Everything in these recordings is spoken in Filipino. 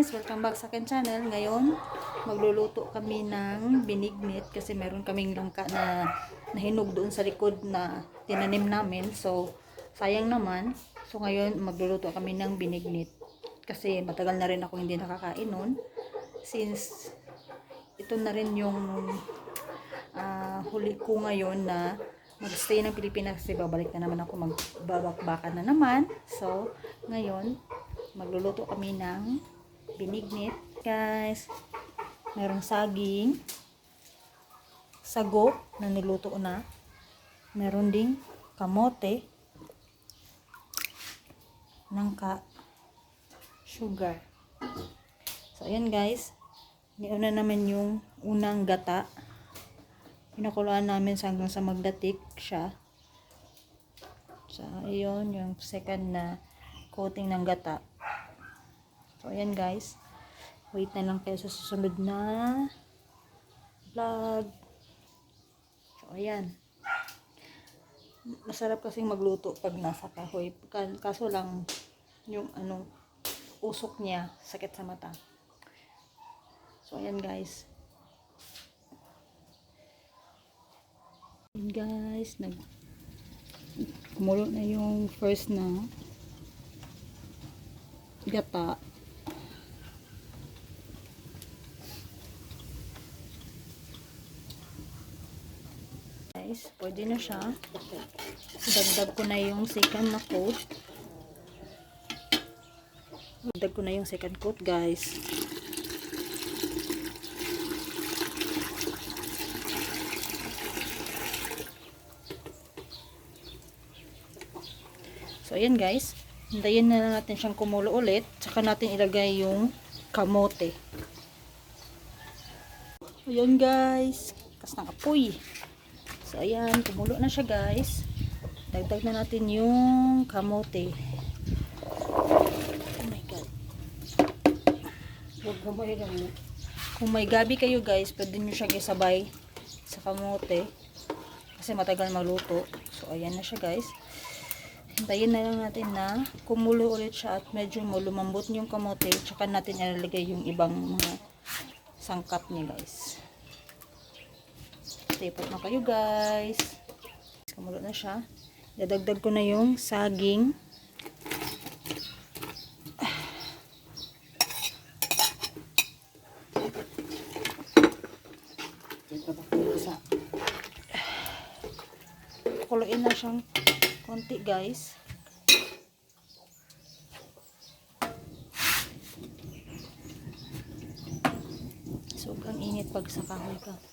guys! Welcome back sa akin channel. Ngayon, magluluto kami ng binignit kasi meron kaming langka na nahinog doon sa likod na tinanim namin. So, sayang naman. So, ngayon, magluluto kami ng binignit. Kasi matagal na rin ako hindi nakakain nun. Since, ito na rin yung ah, huli ko ngayon na magstay ng Pilipinas kasi babalik na naman ako magbabakbakan na naman. So, ngayon, magluluto kami ng binignit, guys. Merong saging, sago na niluto na. Meron ding kamote, nangka, sugar. So, ayan guys. Niuna naman yung unang gata. Pinakuluan namin sa hanggang sa magdatik siya. So, ayun, yung second na coating ng gata. So, ayan guys. Wait na lang kayo sa susunod na vlog. So, ayan. Masarap kasing magluto pag nasa kahoy. Ka- Kaso lang, yung ano, usok niya, sakit sa mata. So, ayan guys. Ayan guys, nag kumulo na yung first na gata. Guys, pwede na siya. Dagdag ko na yung second na coat. Dagdag ko na yung second coat, guys. So, ayan guys. Hintayin na lang natin siyang kumulo ulit. Tsaka natin ilagay yung kamote. Ayan guys. Kas ng apoy. So, ayan. Kumulo na siya guys. Dagdag na natin yung kamote. Oh my God. Huwag gamay lang mo. Kung may gabi kayo guys, pwede nyo siya isabay sa kamote. Kasi matagal maluto. So, ayan na siya guys. Hintayin na lang natin na kumulo ulit siya at medyo mo lumambot yung kamote. Tsaka natin ilalagay yung ibang mga sangkap niya guys. Put na kayo guys. Kumulo na siya. Dadagdag ko na yung saging. Kuluin na siyang konti guys. So, ang init pag sa kahoy ka.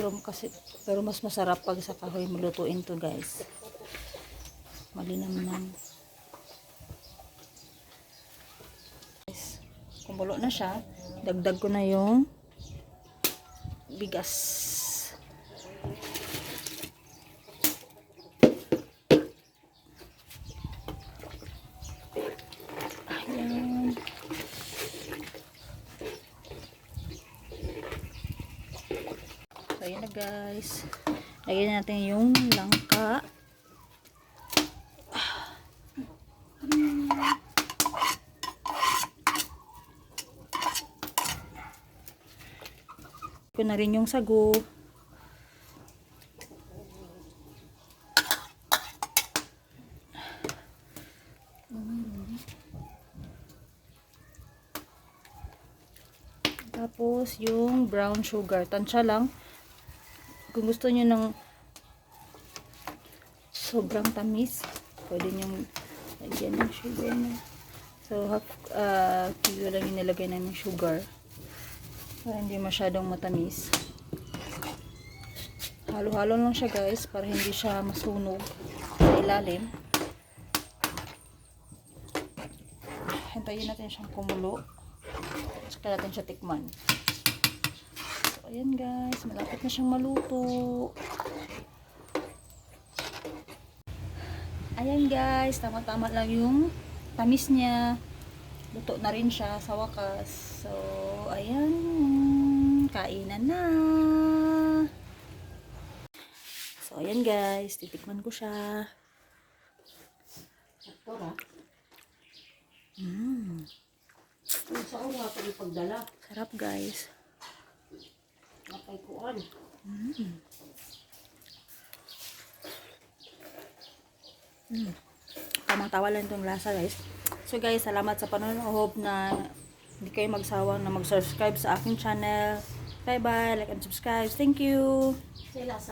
Pero, kasi, pero mas masarap pag sa kahoy malutuin to guys. Malinamnam. Guys, kumulo na siya. Dagdag ko na yung bigas. Ayan. So, ayan na guys. Lagyan natin yung langka. ko na rin yung sago. Tapos, yung brown sugar. Tansya lang. Kung gusto niyo ng sobrang tamis, pwede niyo lagyan ng sugar na. So, half uh, kilo lang yung nilagay namin sugar. Para hindi masyadong matamis. Halo-halo lang siya guys, para hindi siya masunog sa ilalim. Hintayin natin siyang kumulo. Saka natin siya tikman. Ayan guys. Malapit na siyang maluto. Ayan guys. Tama-tama lang yung tamis niya. Luto na rin siya sa wakas. So, ayan. Kainan na. So, ayan guys. Titikman ko siya. sakto ha. Mmm. Sa pagdala. Sarap guys. Nakay kuan. Tamang tawa lang itong lasa guys. So guys, salamat sa panonood na hindi kayo magsawang na mag-subscribe sa aking channel. Bye bye, like and subscribe. Thank you. Sila sa